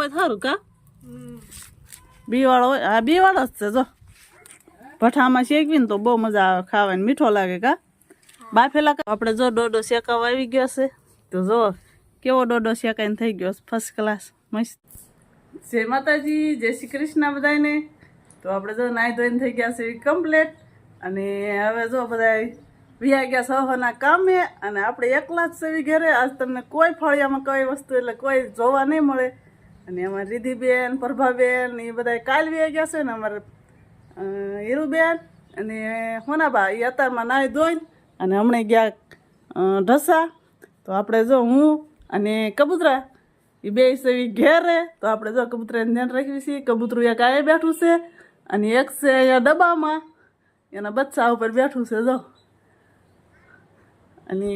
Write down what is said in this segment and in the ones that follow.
હોય સારું કા? બી વાળો હોય? હા બી વાળો જ છે જો. ભઠ્ઠામાં શેકવીને તો બહુ મજા આવે ખાવાની. મીઠો લાગે કા? બાફેલા આપણે જો ડોડો શેકાવા આવી ગયો છે તો જો કેવો ડોડો શેકાઈને થઈ ગયો ફર્સ્ટ ક્લાસ મસ્ત. જય માતાજી જય શ્રી કૃષ્ણ બધાને તો આપણે જો નાહી ધોઈને થઈ ગયા છે કમ્પ્લેટ અને હવે જો બધા વિયા ગયા સહોના કામે અને આપણે એકલા જ સેવી ઘરે. આજ તમને કોઈ ફળિયામાં કઈ વસ્તુ એટલે કોઈ જોવા નહીં મળે. અને અમારે રિધિબેન પ્રભાબેન એ બધા કાલવી ગયા છે ને અમારે હીરુબેન અને હોનાબા એ અત્યારમાં નાહી ધોઈને અને હમણાં ગયા ઢસા. તો આપણે જો હું અને કબૂતરા એ બે સેવી રહે. તો આપણે જો કબૂતરાને ધ્યાન રાખવી છીએ કબૂતરું એક આ બેઠું છે અને એક છે અહીંયા ડબ્બામાં. એના બચ્ચા ઉપર બેઠું છે, જો. અને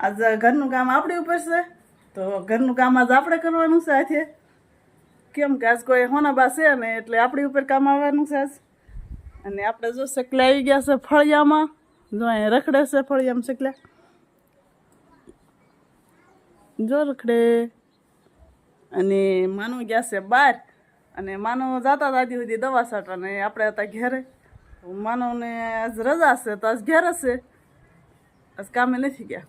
આજ ઘરનું કામ આપણી ઉપર છે. તો ઘરનું કામ આજ આપણે કરવાનું છે આજે. કેમ કે આજ કોઈ હોનાબા છે ને એટલે આપણી ઉપર કામ આવવાનું છે આજ. અને આપણે જો સકલા આવી ગયા છે ફળિયામાં. જો અહીંયા રખડે છે ફળિયામાં સકલા જો રખડે. અને માનું ગયા છે બહાર. અને માનો જાતા દાદી સુધી દવા છાંટવા ને આપણે હતા ઘેરે. માનવને આજ રજા છે તો આજ ઘેર છે આજ કામે નથી ગયા.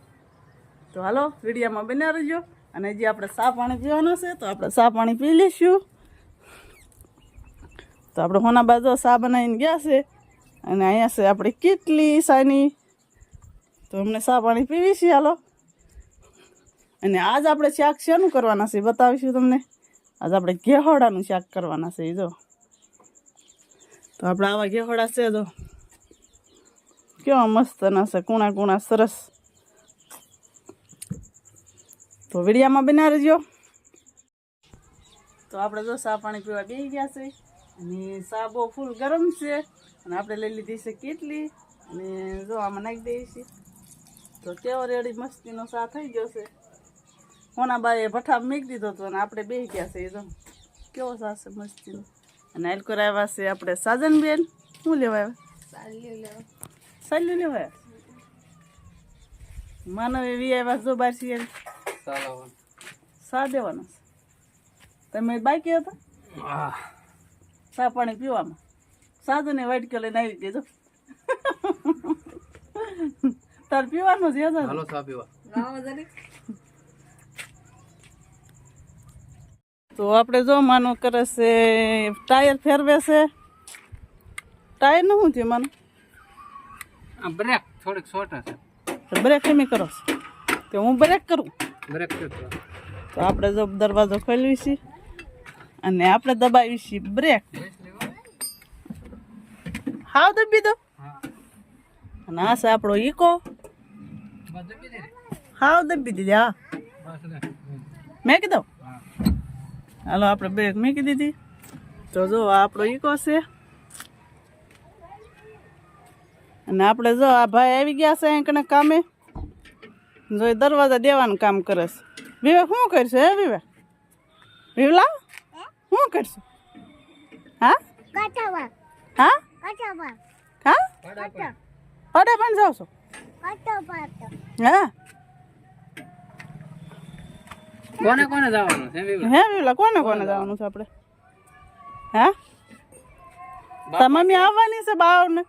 તો હાલો, વિડીયામાં બન્યા રહેજો. અને જે આપણે સા પાણી પીવાનું છે, તો આપણે સા પાણી પી લઈશું. તો આપણે હોના બાજુ સા બનાવીને ગયા છે, અને અહીંયા છે આપણે કેટલી સાની. તો અમને સા પાણી પીવી છે, હાલો. અને આજ આપણે શાક શેનું કરવાના છે, બતાવીશું તમને. આજ આપણે ઘેહોડાનું શાક કરવાના છે, જો. તો આપણે આવા ઘેહોડા છે તો કેવા મસ્ત ના છે કુણા કુણા સરસ. તો વિડીયામાં બના રહેજો. તો આપણે જો સા પાણી પીવા બેસી ગયા છે. અને સા બહુ ફૂલ ગરમ છે. અને આપણે લઈ લીધી છે કેટલી. અને જો આમાં નાખી દઈએ છીએ. તો કેવો રેડી મસ્તીનો સા થઈ ગયો છે. કોના બાએ ભઠ્ઠા મૂકી દીધો હતો અને આપણે બેસી ગયા છે. એ તો કેવો સા છે મસ્તીનો. અને એલકોર આવ્યા છે આપણે સાજનબેન. શું લેવા આવ્યા? સાલ્યું લેવા. માનવ એવી આવ્યા જો બાર સિયર સા દેવાનો તમે બાકી હતા? સા પાણી પીવામાં? સાધુ ને વાટકો લઈને આવી જો. તાર પીવાનું છે હાલો ચા પીવા. તો આપણે જો માનો કરે છે ટાયર ફેરવે છે. ટાયરનું શું થયું માનું? આ બ્રેક થોડીક શોર્ટ છે બ્રેક કેમ કરો છો. તો હું બ્રેક કરું? તો આપણે જો દરવાજો ખોલવી અને આપણે દબાવી છીએ બ્રેક. હાવ દબી દો. અને આ છે આપણો ઈકો. હાવ દબી દીધી હા. મેં કીધો હાલો આપણે બ્રેક મૂકી દીધી. તો જો આ આપણો ઈકો છે. અને આપણે જો આ ભાઈ આવી ગયા છે કણે કામે. જો દરવાજા દેવાનું કામ કરે છે. વિવેક શું કરશે હે વિવેક? વિવલા શું કરશે? હા? હા? કટાવા હા? અડે પણ જાવ છો? હા? કોને કોને જવાનું છે હે વિવલા કોને કોને જવાનું છે આપણે? હા? તાર મમ્મી આવવાની છે બાવને.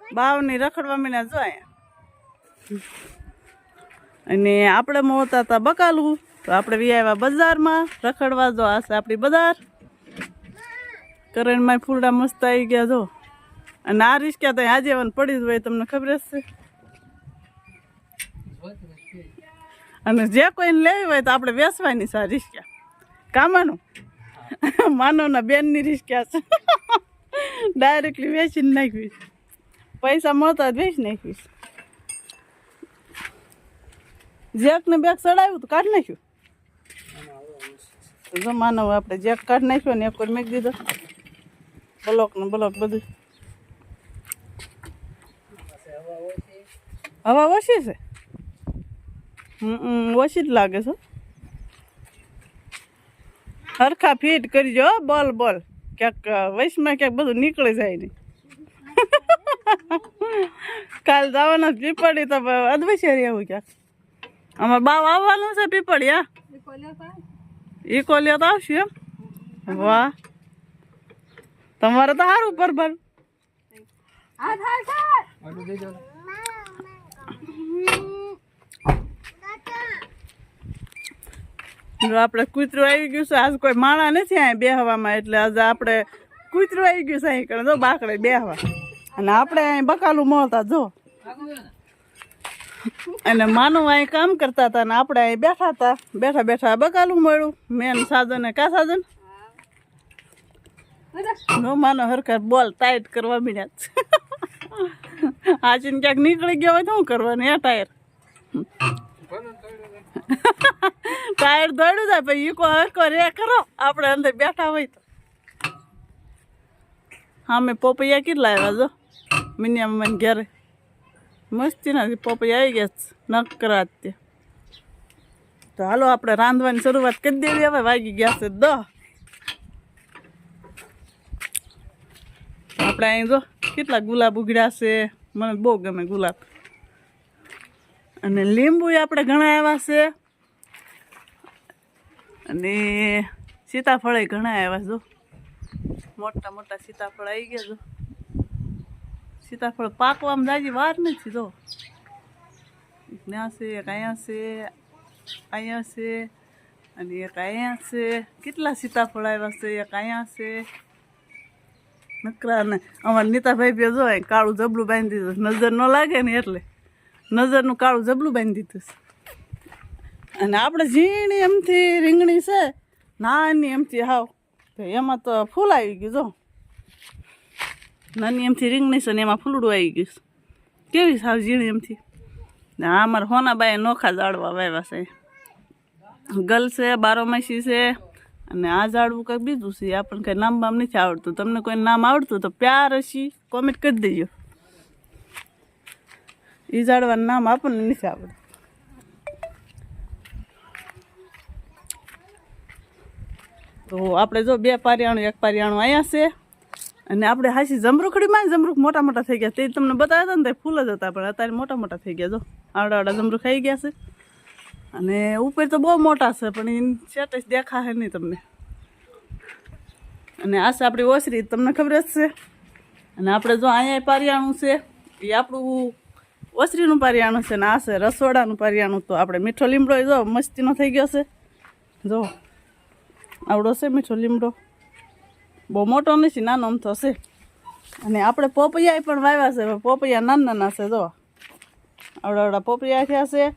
બાવની રખડવા મીના જો અહીંયા. અને આપણે મોતા હતા બકાલું. તો આપણે વી બજારમાં રખડવા જો આ છે આપણી બજાર. કરણમાં ફૂલડા મસ્ત આવી ગયા જો. અને આ રિસ્કા તો આજીવન પડી જ હોય, તમને ખબર જ અને જે કોઈને લેવી હોય તો આપણે વેચવાની છે આ રિસ્કા. કામાનું? માનવના બેનની રિસ્કા છે. ડાયરેક્ટલી વેચીને નાખવી પૈસા મળતા જ વેચી નાખવી છે. જેક ને બેગ ચડાવ્યું તો કાઢી નાખ્યું. જમાનો આપણે જેક કાઢી નાખ્યો ને એક વાર મેક દીધો. બ્લોક ને બ્લોક બધું. હવા ઓછી છે? હમ ઓછી જ લાગે છે હરખા ફિટ કરજો બોલ બોલ. ક્યાંક વૈશમાં ક્યાંક બધું નીકળી જાય નહીં. કાલ જવાના જ પીપળી તો અદવૈશે રહેવું ક્યાંક. અમારે બાવ આવવાનું છે પીપળિયા? હા ઈકો તો આવશું એમ? વાહ. તમારે તો સારું પરબર આપણે કૂતરું આવી ગયું છે. આજ કોઈ માણા નથી અહીં બેહવામાં, એટલે આજે આપણે કૂતરું આવી ગયું છે અહીં કરે જો બાકડે બેહવા. અને આપણે અહીં બકાલું મળતા, જો. અને માનવ અહીં કામ કરતા હતા ને આપણે અહીં બેઠા હતા. બેઠા બેઠા બકાલું મળ્યું. મેન સાધન કા સાધન? નો માનો હરખર બોલ ટાઈટ કરવા મીડ્યા આજીને ક્યાંક નીકળી ગયો હોય તો શું કરવાનું? એ ટાયર ટાયર દોડ્યું જાય પછી ઈકો હરકો રે કરો આપણે અંદર બેઠા હોય તો. હા, મેં પોપૈયા કેટલા આવ્યા જો? મિનિયમ મને ઘરે. મસ્તી નથી પોપૈયા આવી ગયા છે નકરા તે હાલો આપણે રાંધવાની શરૂઆત કરી દેવી, હવે વાગી ગયા છે દો આપણે અહીં જો કેટલા ગુલાબ ઉગડ્યા છે, મને બહુ ગમે ગુલાબ. અને લીંબુ આપણે ઘણા આવ્યા છે. અને સીતાફળ ઘણા આવ્યા જો. મોટા મોટા સીતાફળ આવી ગયા જો સીતાફળ પાકવામાં જાજી વાર નથી, જો. ત્યાં છે, એક અહીંયા છે અહીંયા છે, અને એક અહીંયા છે. કેટલા સીતાફળ આવ્યા છે, એક અહીંયા છે. નકરા ને, અમારા નીતાભાઈ બે જો કાળું જબલું બાંધી દીધું નજર ન લાગે ને એટલે. નજરનું કાળું જબલું બાંધી દીધું અને આપણે ઝીણી એમથી રીંગણી છે, નાની એમથી હાવ. એમાં તો ફૂલ આવી ગયું, જો. નાની એમથી રીંગણી છે ને એમાં ફૂલડું આવી ગયું કેવી સાવ ઝીણી એમથી. આ અમારા હોનાબાએ નોખા ઝાડવા વાવ્યા છે. ગલ છે બારોમાસી છે, અને આ ઝાડવું કંઈક બીજું છે. આપણને કંઈ નામ બામ નથી આવડતું. તમને કોઈ નામ આવડતું તો પ્યાર હશી કોમેન્ટ કરી દેજો. એ ઝાડવાનું નામ આપણને નથી આવડતું. તો આપણે જો બે પારિયાણું, એક પારિયાણું અહીંયા છે. અને આપણે હાસી જમરૂખડીમાં જમરૂખ મોટા મોટા થઈ ગયા તે તમને બતાવ્યા હતા ને તે ફૂલ જ હતા, પણ અત્યારે મોટા મોટા થઈ ગયા જો આવડા આવડા જમરૂખ આવી ગયા છે. અને ઉપર તો બહુ મોટા છે, પણ એ સ્ટેટસ દેખાશે નહીં તમને. અને આ છે આપણી ઓસરી, તમને ખબર જ છે. અને આપણે જો અહીંયા પારિયાણું છે, એ આપણું ઓસરીનું પારિયાણું છે ને આ છે રસોડાનું પારિયાણું. તો આપણે મીઠો લીમડો જો મસ્તીનો થઈ ગયો છે. જો, આવડો છે મીઠો લીમડો. બહુ મોટો નથી, નાનો આમ છે અને આપણે પોપૈયા પણ વાવ્યા છે પોપૈયા નાના નાના છે, જો. આવડા આવડા પોપૈયા થયા છે.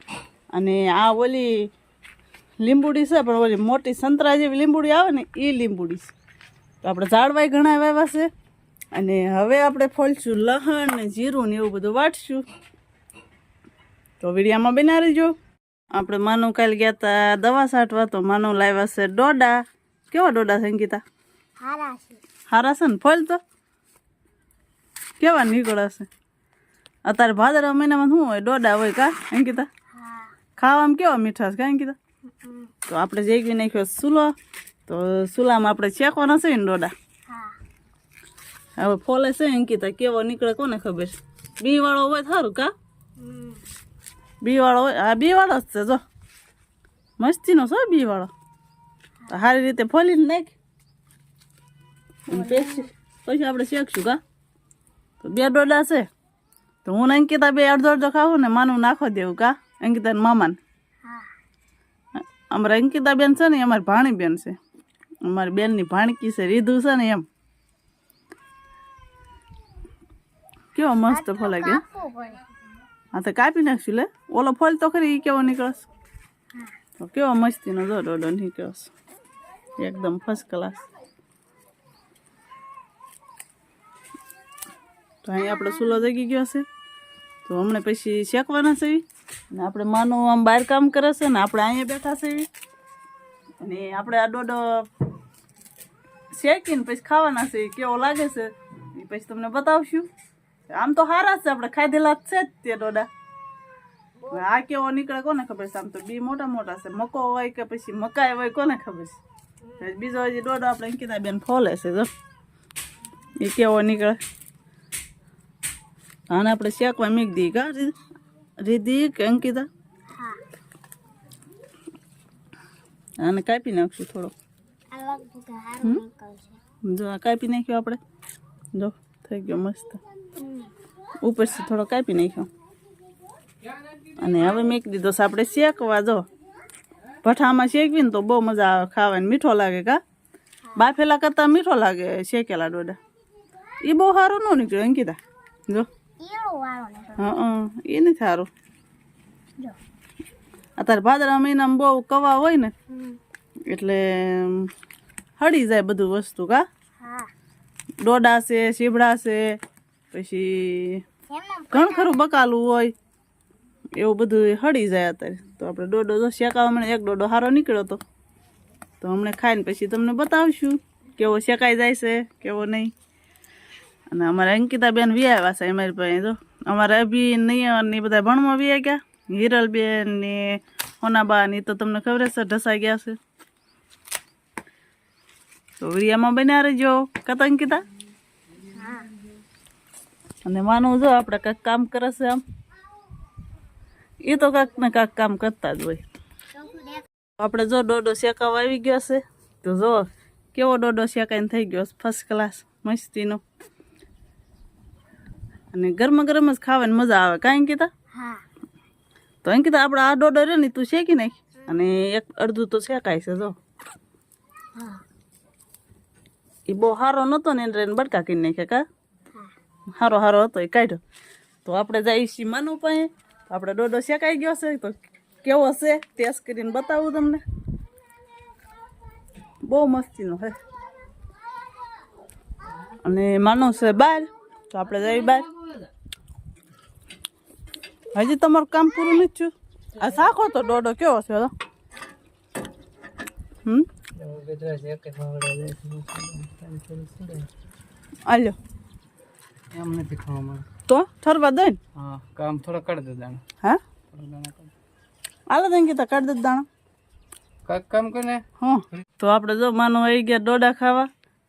અને આ ઓલી લીંબુડી છે, પણ ઓલી મોટી સંતરા જેવી લીંબુડી આવે ને એ લીંબુડી છે. તો આપણે ઝાડવાય ઘણા વાવ્યા છે. અને હવે આપણે ફોલશું લહણ ને જીરું ને એવું બધું વાટશું. તો વિડીયામાં બના રહીજો આપણે માનવ કાલ ગયા હતા દવા છાંટવા તો માનવ લાવ્યા છે ડોડા. કેવા ડોડા અંકિતા? હારા છે છે ને ફળ તો? કેવા નીકળશે? અત્યારે ભાદરવા મહિનામાં શું હોય? ડોડા હોય કા? અંકિતા ખાવામાં કેવા મીઠા છે કા અંકિતા તો આપણે જેગવી નાખ્યો સુલો તો સુલામાં આપણે શેકવાના છે ને ડોડા? હવે ફોલે છે અંકિતા કેવો નીકળે કોને ખબર? છે બી વાળો હોય સારું કા? બી વાળો હોય? હા બી વાળો જ છે જો. મસ્તીનો છે બી વાળો સારી રીતે ફોલીને નાખ. પછી આપણે શેકશું કા? તો બે ડોડા છે. તો હું અંકિતા બે અડધો અડધો ખાવું ને માનું નાખો દેવું કા? અંકિતા ને મામાને. અમારે અંકિતા બેન છે ને, અમારી ભાણી બેન છે. અમારી બેનની ભાણકી છે, રીધું છે ને એમ. કેવો મસ્ત ફોલાઈ કે હા. તો કાપી નાખશું લે. ઓલો ફળ તો ખરી કેવો નીકળશ? કેવો મસ્તીનો જો ડોડો નીકળશ. એકદમ ફર્સ્ટ ક્લાસ તો અહીં આપણો સુલો જગી ગયો છે. તો હમણાં પછી શેકવાના છે. અને આપણે માનું આમ બહાર કામ કરે છે ને આપણે અહીંયા બેઠા છે. અને આપણે આ ડોડો શેકીને પછી ખાવાના છે. કેવો લાગે છે એ પછી તમને બતાવશું. આમ તો સારા છે, આપણે ખાધેલા જ છે જ તે ડોડા આ કેવો નીકળે કોને ખબર છે? આમ તો બી મોટા મોટા છે. મકો હોય કે પછી મકાઈ હોય કોને ખબર છે? બીજો હજી ડોડો આપણે અંકિતા બેન ફોલે છે જો. એ કેવો નીકળે? આને આપણે શેકવા મીક દઈએ. કા રીધી કે અંકિતા? આને કાપી નાખશું થોડો જો આ કાપી નાખ્યો આપણે. જો થઈ ગયો મસ્ત. ઉપરથી થોડો કાપી નાખ્યો. અને હવે મેક દીધો છે. આપણે શેકવા જો. ભઠ્ઠામાં શેકવી ને તો બહુ મજા આવે ખાવાની. મીઠો લાગે કા? બાફેલા કરતાં મીઠો લાગે શેકેલા ડોડા. એ બહુ સારું ન નીકળ્યો અંકિતા. જો. હા એ નથી સારું અત્યારે ભાદરા મહિનામાં બહુ કવા હોય ને એટલે હળી જાય બધું વસ્તુ કા? ડોડા છે શીભડા છે પછી ઘણું ખરું બકાલું હોય એવું બધું હળી જાય અત્યારે. તો આપણે ડોડો જો શેકાવા મને એક ડોડો સારો નીકળ્યો હતો તો હમણાં ખાઈને પછી તમને બતાવશું કેવો શેકાઈ જાય છે કેવો નહીં. અને અમારા અંકિતાબેન વી આવ્યા છે અમારી પાસે, જો. અમારા અભી નિયર ને બધા ભણવા વી ગયા. હિરલબેન ને હોનાબા ની તો તમને ખબર છે ઢસાઈ ગયા છે. તો વિડીયામાં બન્યા રહેજો. કત અંકિતા? અને માનવું જો આપણે કાંઈક કામ કરે છે આમ. એ તો કાંક ને કાંક કામ કરતા જ હોય. આપણે જો ડોડો શેકાવા આવી ગયો છે, તો જો કેવો ડોડો શેકાઈને થઈ ગયો ફર્સ્ટ ક્લાસ મસ્તીનો. અને ગરમ ગરમ જ ખાવાની મજા આવે કાંઈ કીધા તો એમ કીધા આપણે આ ડોડો રહ્યો ને તું શેકી નાખ. અને એક અડધું તો શેકાય છે જો. એ બહુ સારો નહોતો ને એને બડકા કરી નાખ્યા કા? સારો સારો હતો એ કાઢ્યો. તો આપણે છીએ માનું પાસે આપણે ડોડો શેકાઈ ગયો છે તો કેવો છે ટેસ્ટ કરીને બતાવું તમને. બહુ મસ્તીનો છે. અને માનો છે બહાર તો આપણે જઈએ બહાર હજી તમારું કામ પૂરું નથી થયું? આ શાખો તો ડોડો કેવો છે તો હમ? આલ્યો એમ નથી ખાવા તો ઠરવા દે ને. હા કામ થોડા કરી દે દાણા. હા? કરી આલો તને કીધા કાઢ દે દાણા. કામ કરીને હા. તો આપણે જો માનો આવી ગયા ડોડા ખાવા.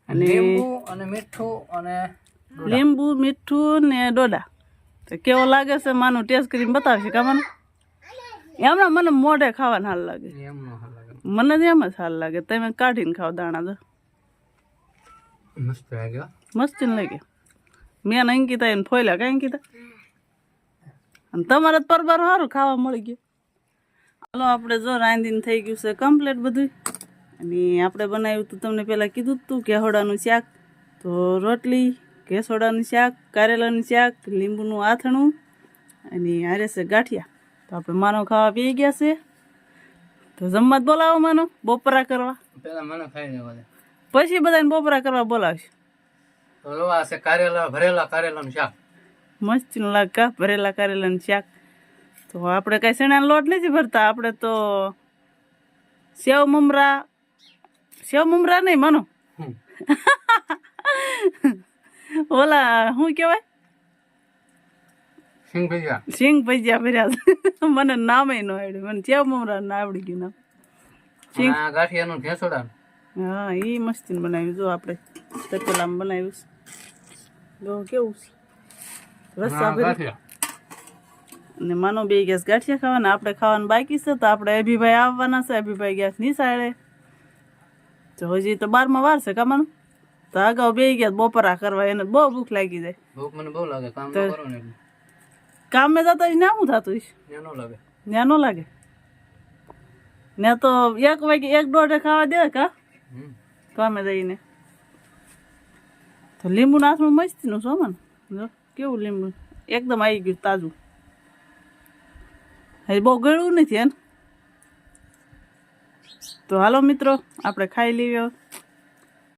અને લીંબુ અને મીઠું અને લીંબુ મીઠું ને ડોડા. તો કેવો લાગે છે? માનું ટેસ્ટ કરીને બતાવશે કા મને? એમના મને મોઢે ખાવાને હાલ લાગે. એમ હાલ લાગે. મને જ એમ જ હાલ લાગે. તમે કાઢીને ખાવ દાણા તો. મસ્ત લાગ્યો મસ્તી ને લાગે. મેં અંકિતા એને ફોયલા કાંઈ અંકિતા? અને તમારે પરબાર સારું ખાવા મળી ગયું. હાલો આપણે જો રાંધીને થઈ ગયું છે કમ્પ્લીટ બધું અને આપણે બનાવ્યું હતું તમને પહેલાં કીધું હતું કે હળાનું શાક. તો રોટલી કેસોડાનું શાક કારેલાનું શાક લીંબુનું આથણું અને હારે છે ગાંઠિયા. તો આપણે માનો ખાવા પી ગયા છે. તો જમવા બોલાવો માનો બપોરા કરવા. પેલા માનો ખાઈ લેવા પછી બધાને બપોરા કરવા બોલાવશે. કારેલા ભરેલા કારેલાનું શાક. મસ્તીનું લાગ ભરેલા કારેલાનું શાક. તો આપણે કાંઈ શેણાનો લોટ નથી ભરતા આપણે તો સેવ મમરા. સેવ મમરા નહીં માનો. ઓલા શું કહેવાય? સિંગ ભજીયા સિંગ ભજીયા ભર્યા મને નામે ન આવડ્યું. મને ચેવ મમરા ના આવડી ગયું નામ. આ ગાંઠિયાનું ઢેસોડાનું હા એ મસ્તીનું બનાવ્યું. જો આપણે તપેલામાં બનાવ્યું. જો કેવું છે. રસ્સા હા, ને માનો બે ગેસ ગાંઠિયા ખાવાના. આપણે ખાવાનું બાકી છે તો આપણે અભિભાઈ આવવાના છે. અભિભાઈ ગેસ નિશાળે. તો હજી તો બારમાં વાર છે કામાનું તો અગાઉ બે ગયા બપોરા કરવા એને બહુ ભૂખ લાગી જાય. ભૂખ મને બહુ લાગે કામ તો કરો ને કામ કામે જતા ના શું થતું હશે? ત્યાં ન લાગે. ત્યાં નો લાગે? ને તો એક વાગે એક દોઢે ખાવા દે કા. કામે જઈને. તો લીંબુ નાથમાં મસ્તીનું છો મને. કેવું લીંબુ? એકદમ આવી ગયું તાજું. હજી બહુ ગળ્યું નથી એને તો હાલો મિત્રો આપણે ખાઈ લઈએ